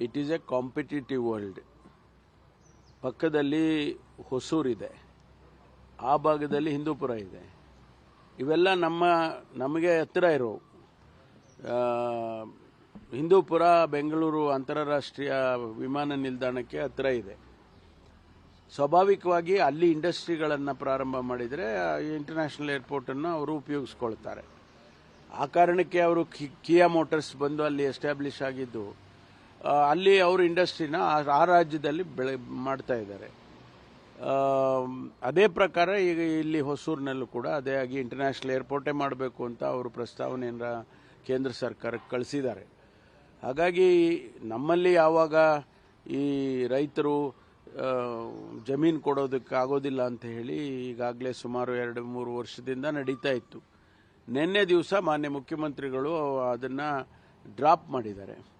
It is a competitive world ಪಕ್ಕದಲ್ಲಿ ಹೊಸೂರಿದೆ ಆ ಭಾಗದಲ್ಲಿ ಹಿಂದೂಪುರ ಇದೆ. ಇವೆಲ್ಲ ನಮ್ಮ, ನಮಗೆ ಹತ್ತಿರ ಇರೋ ಹಿಂದೂಪುರ, ಬೆಂಗಳೂರು ಅಂತಾರಾಷ್ಟ್ರೀಯ ವಿಮಾನ ನಿಲ್ದಾಣಕ್ಕೆ ಹತ್ತಿರ ಇದೆ. ಸ್ವಾಭಾವಿಕವಾಗಿ ಅಲ್ಲಿ ಇಂಡಸ್ಟ್ರಿಗಳನ್ನು ಪ್ರಾರಂಭ ಮಾಡಿದರೆ ಇಂಟರ್ನ್ಯಾಷನಲ್ ಏರ್ಪೋರ್ಟನ್ನು ಅವರು ಉಪಯೋಗಿಸ್ಕೊಳ್ತಾರೆ. ಆ ಕಾರಣಕ್ಕೆ ಅವರು ಕಿಯಾ ಮೋಟರ್ಸ್ ಬಂದು ಅಲ್ಲಿ ಎಸ್ಟಾಬ್ಲಿಷ್ ಆಗಿದ್ದು ಅಲ್ಲಿ ಅವರು ಇಂಡಸ್ಟ್ರಿನ ಆ- ರಾಜ್ಯದಲ್ಲಿ ಬೆಳೆ ಮಾಡ್ತಾ ಇದ್ದಾರೆ. ಅದೇ ಪ್ರಕಾರ ಈಗ ಇಲ್ಲಿ ಹೊಸೂರಿನಲ್ಲೂ ಕೂಡ ಅದೇ ಆಗಿ ಇಂಟರ್ನ್ಯಾಷನಲ್ ಏರ್ಪೋರ್ಟೇ ಮಾಡಬೇಕು ಅಂತ ಅವರು ಪ್ರಸ್ತಾವನೆಯನ್ನು ಕೇಂದ್ರ ಸರ್ಕಾರಕ್ಕೆ ಕಳಿಸಿದ್ದಾರೆ. ಹಾಗಾಗಿ ನಮ್ಮಲ್ಲಿ ಯಾವಾಗ ಈ ರೈತರು ಜಮೀನು ಕೊಡೋದಕ್ಕೆ ಆಗೋದಿಲ್ಲ ಅಂತ ಹೇಳಿ ಈಗಾಗಲೇ ಸುಮಾರು ಎರಡು ಮೂರು ವರ್ಷದಿಂದ ನಡೀತಾ ಇತ್ತು. ನಿನ್ನೆ ದಿವಸ ಮಾನ್ಯ ಮುಖ್ಯಮಂತ್ರಿಗಳು ಅದನ್ನು ಡ್ರಾಪ್ ಮಾಡಿದ್ದಾರೆ.